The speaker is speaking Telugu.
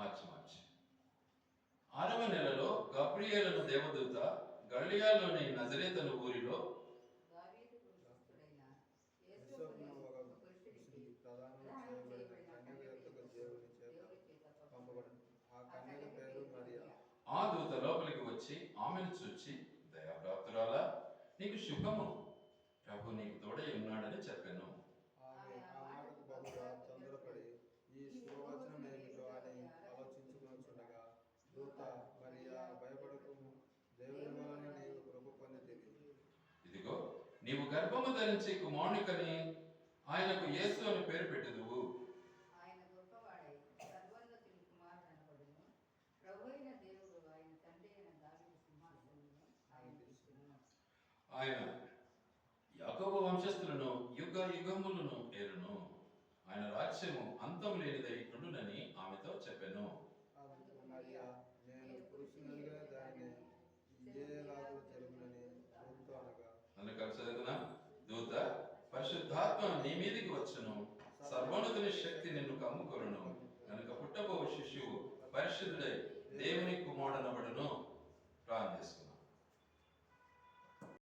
మార్చి మార్చి. ఆరవ నెలలో గబ్రియేలను దేవదూత గలియాలోని నజరేతను ఊరిలో ఆ దూత లోపలికి వచ్చి ఆమెను చూచి దయాప్రాప్తురాలా నీకు శుభము ప్రభు నీకు తోడై ఉన్నాడని చెప్పాను. దూత మరియా భయపడకము దేవుని వలన నీవు కృప పొందితివి ఇదిగో నీవు గర్భము ధరించి కుమారునికని ఆయనకు యేసు అని పేరు పెట్టుదువు. ఆయన గొప్పవాడై సర్వోన్నతుని కుమారుడు అనబడును. ప్రభు అయిన దేవుడు ఆయన తండ్రి అయిన దావీదు సింహాసనమును ఆయన తీసుకును ఆయన యాకోబు వంశస్థులను యుగ యుగములను ఏలును. ఆయన రాజ్యము అంతం లేనిదై ఉండునని ఆమెతో చెప్పాను. ఆత్మ నీ మీదకి వచ్చును. సర్వోన్నతుని శక్తి నిన్ను కమ్ముకొను కనుక పుట్టబో శిష్యువు పరిశుద్ధుడై దేవుని కుమారుడనబడును. ప్రార్థిస్తున్నాను